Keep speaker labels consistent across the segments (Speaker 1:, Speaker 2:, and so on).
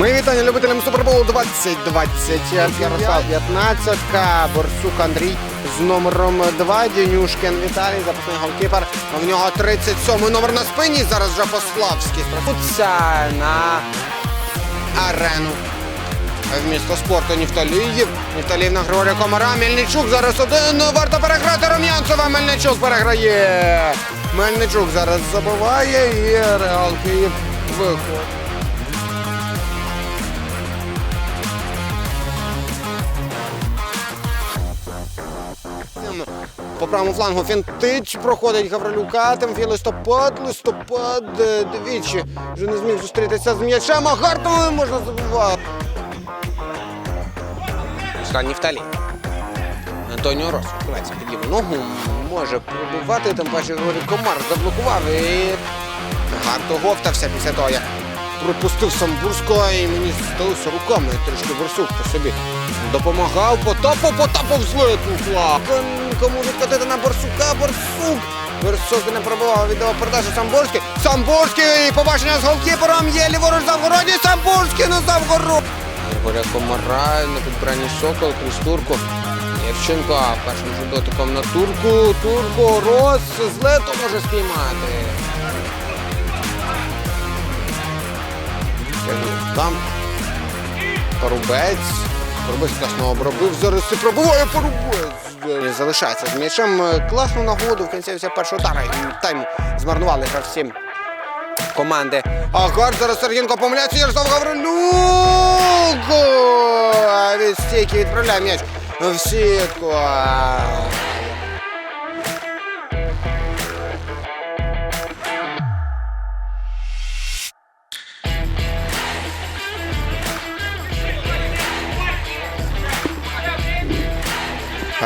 Speaker 1: Мої вітання любителям Суперболу 2020. Ярослав 15, Борсук Андрій з номером 2, Дінюшкін Віталій, запасний голкіпер. В нього 37-й номер на спині. Зараз вже Пославський страхуться на арену. В місто спорту Нефталіїв. Нефталіїв на Григорія Комара. Мельничук зараз один. Варто переграти Рум'янцева. Мельничук переграє. Мельничук зараз забиває і Реал Київ виходить. Правому флангу Фінтич проходить Гаврилюка, Тимофій Листопад, Листопад е, двічі вже не зміг зустрітися з м'ячем, а Гартовим можна забивати. Останній вталі. Антоніо Рос відкривається під ліву ногу, може пробивати, тим паче Григорій Комар заблокував і Гарто говтався після того, як пропустив Самбурського і мені здалося руками я трішки Борсук по собі. Допомагав Потапов злету флаг. Кому відкотити на Борсука, Борсук. Борсук не пробував віддавав передачу Самбурський. Самбурський, побачення з голкіпером, є ліворуч Завгороді, Самбурський на Завгород. Григорія Комара на підбранні Сокол, крізь турку. Першим же дотиком на турку. Турку, Рос, злету може спіймати. Там. Порубець. Порубець класно обробив. Зараз і пробуває Порубець. Залишається з м'ячем. Класну нагоду в кінці першого удара. Тайм змарнували гравці команди. Агар зараз Сергінко помиляється. Ярослав Гаврилюк. Від стійки відправляє м'яч в сітку.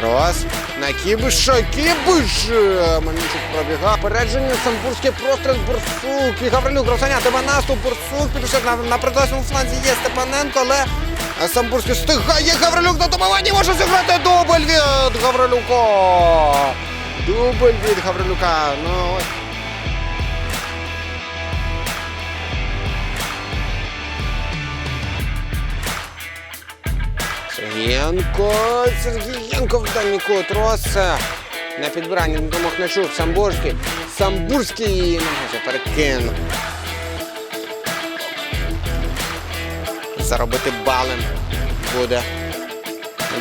Speaker 1: Рос. На Кібиша, Кібиш! Мельничук пробігав. Передження, самбурське простріл, Бурсук. І Гаврилюк розганяти наступ, Бурсук. Підійшов на, на протилежному фланзі є Степаненко, але Самбурський встигає. Гаврилюк на не може зіграти дубль від Гаврилюка. Дубль від Гаврилюка. Ну, ось. Сергієнко, Сергієнко в дальній кут Роса. На підбиранні до Махначук, Самбурський. Самбурський намагався перекинути. Заробити балем буде.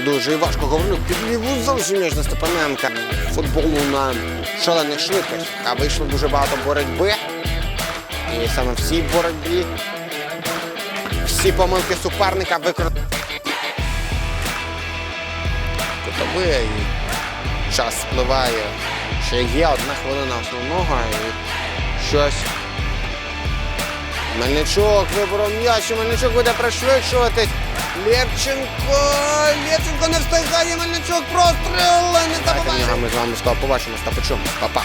Speaker 1: Дуже важко Гаврилюк під ліву залишив між Степаненка. Футболу на шалених швидкостях. А вийшло дуже багато боротьби. І саме в цій боротьбі всі помилки суперника використали. Кутовий і час спливає. Ще є одна хвилина основного і щось. Мельничук вибором м'яч, Мельничук буде пришвидшуватись. Лєвченко, Лєвченко не встигає, Мельничук простріли, не забуває. Ми з вами побачимо та почуємо. Па-па.